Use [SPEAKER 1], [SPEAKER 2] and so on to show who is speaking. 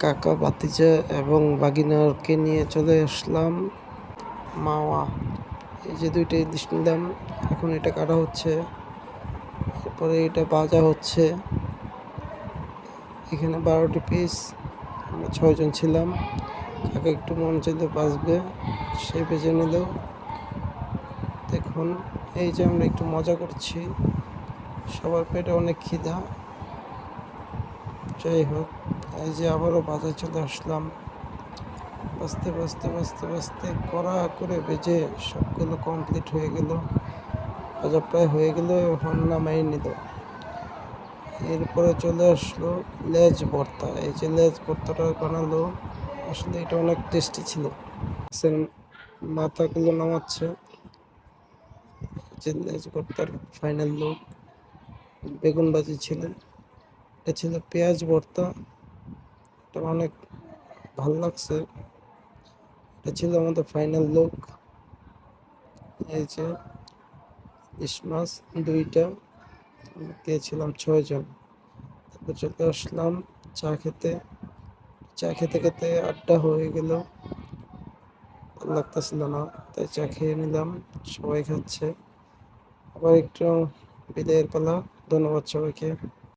[SPEAKER 1] কাকা ভাতিজা এবং বাগিনারকে নিয়ে চলে আসলাম মাওয়া। এই যে দুইটা ইলিশ নিলাম। এখন এটা কাটা হচ্ছে। এরপরে এটা ভাজা হচ্ছে। এখানে বারোটি পিস আমরা ছয়জন ছিলাম। কাকা একটু মন চাইলে বাঁচবে সে বেজে নিল। দেখুন, এই যে আমরা একটু মজা করছি। সবার পেটে অনেক খিদা। যাই হোক। এই যে আবারও বাজার চলে আসলাম। বাঁচতে বাঁচতে বাঁচতে বাঁচতে কড়া করে বেজে সবগুলো কমপ্লিট হয়ে গেল। বাজার প্রায় হয়ে গেল, এখন নামাই নিল। এরপরে চলে আসলো লেজ ভর্তা। এই যে লেজ ভর্তাটা বানালো, আসলে এটা অনেক টেস্টি ছিল। মাথাগুলো নামাচ্ছে। যে লেজ ভর্তার ফাইনাল লোক বেগুন ভাজি ছিল। এটা ছিল পেঁয়াজ ভর্তা। এটা অনেক ভালো লাগছে। এটা ছিল আমাদের ফাইনাল লুক এই যে মাছ দুইটা। গিয়েছিলাম ছয়জন। তারপর চলে আসলাম চা খেতে। চা খেতে খেতে আড্ডা হয়ে গেল। ভালো লাগতেছিল না, তাই চা খেয়ে নিলাম। সবাই খাচ্ছে। আবার একটু বিদায়ের পালা। ধন্যবাদ সবাইকে।